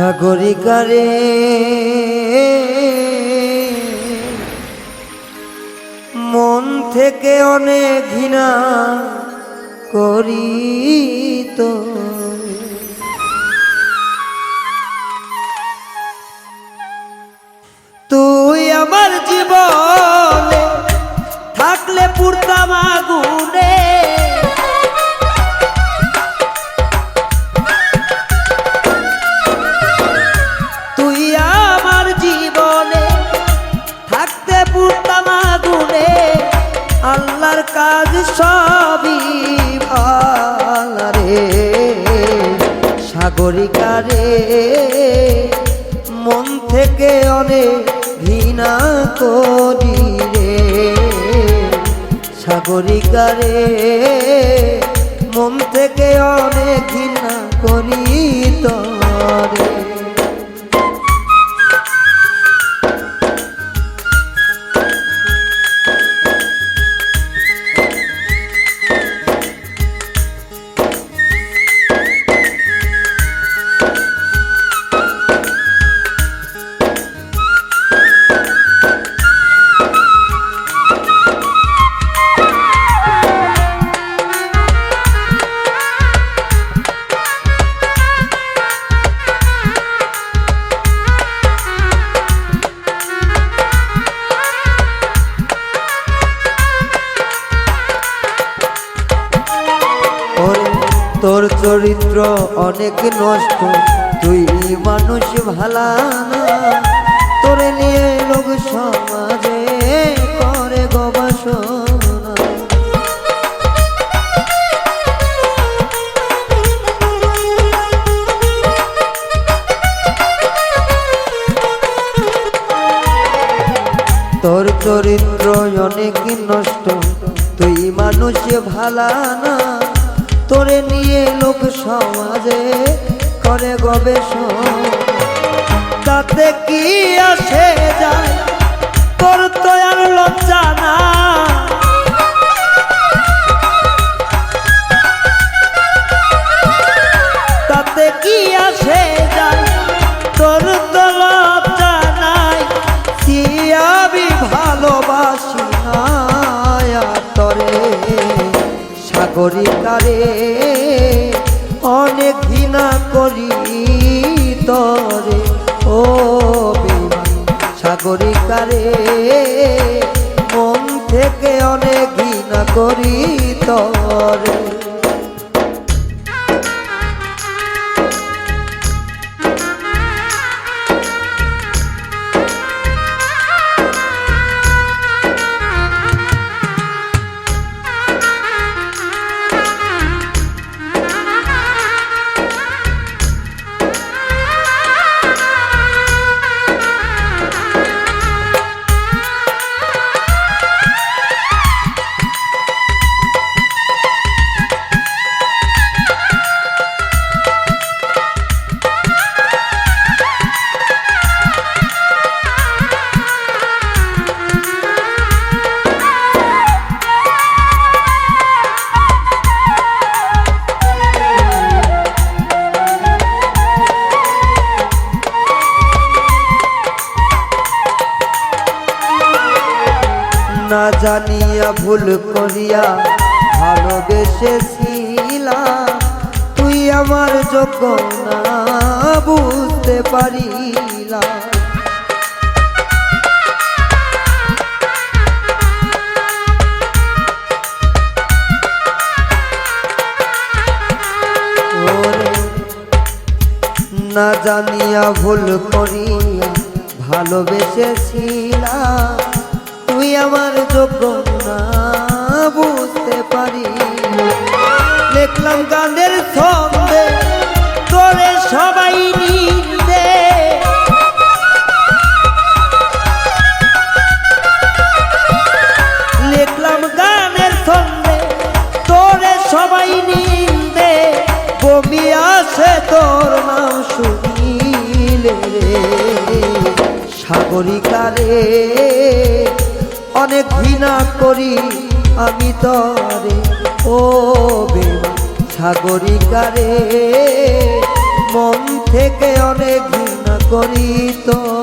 সাগরিকারে। মন থেকে অনেক ঘৃণা করি তো তুই আমার জীবনে সবই ভালারে সাগরিকারে মন থেকে অনেক ঘৃণা করি রে। সাগরিকারে মন থেকে অনেক ঘৃণা করি তরে। তোর চরিত্র, অনেক নষ্ট, তুই মানুষ ভালা না। তোরে নিয়ে লোক সমাজে করে গবেষণা। তোর চরিত্র অনেক নষ্ট, তুই মানুষ ভালা না। তোরে নিয়ে লোক সমাজে করে গবেষণা। তাতে কি আসে যায়? তোর তো আর লজ্জা না সাগরিকারে অনেক ঘৃণা করি তরে ও বেমান সাগরিকারে মন থেকে অনেক ঘৃণা করি তরে না জানিয়া ভুল করিয়া ভালোবেসেছিলাম। তুই আমার যোগ্য না বুঝতে পারিলাম। না জানিয়া ভুল করিয়া ভালোবেসেছিলাম। আমার যোগ্য না, বুঝতে পারি। দেখলাম গানের ছন্দে, তোরে সবাই নিন্দে লিখলাম গানের ছন্দে, তোরে সবাই নিন্দে বমি আসে তোর নাম শুনিলে সাগরিকারে অনেক ঘৃণা করি আমি তরে। ও বেমা সাগরিকারে মন থেকে অনেক ঘৃণা করি তোরে।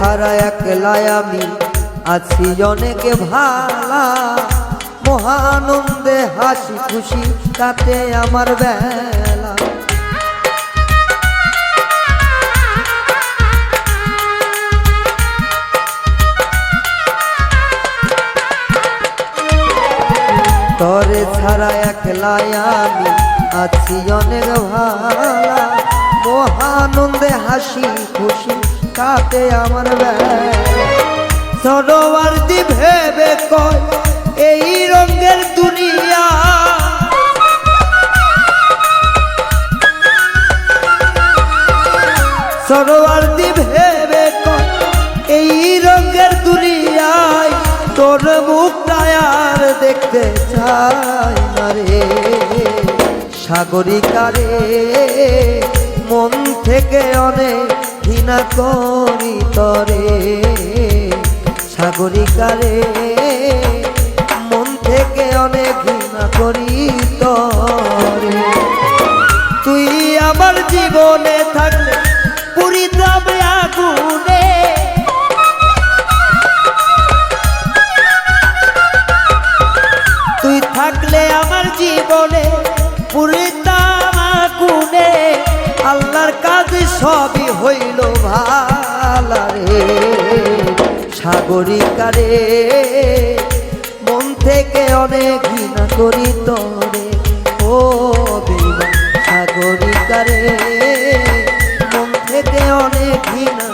ছাড়া একলাই আমি আছি অনেকে ভালা। মহানন্দে হাসি খুশি কাটে আমার বেলা। তরে ছাড়া একলাই আমি আছি অনেক ভালা। মহানন্দে হাসি খুশি কাটে আমার বেলা সরোয়ার দি ভেবে কয়, এই রঙের দুনিয়া। সরোয়ার দি ভেবে কয়, এই রঙের দুনিয়ায় তোর মুখটায় আর দেখতে চাই রে। সাগরিকারে মন থেকে অনেক ঘৃণা করি তরে, সাগরিকারে। মন থেকে অনেক ঘৃণা করি তরে। তুই আমার জীবনে থাকলে পুরি তবে আগুনে। তুই থাকলে আমার জীবনে আল্লাহর কাজ সবই হইল ভালারে সাগরিকারে মন থেকে অনেক ঘৃণা করি তরে। ও সাগরিকারে মন থেকে অনেক ঘৃণা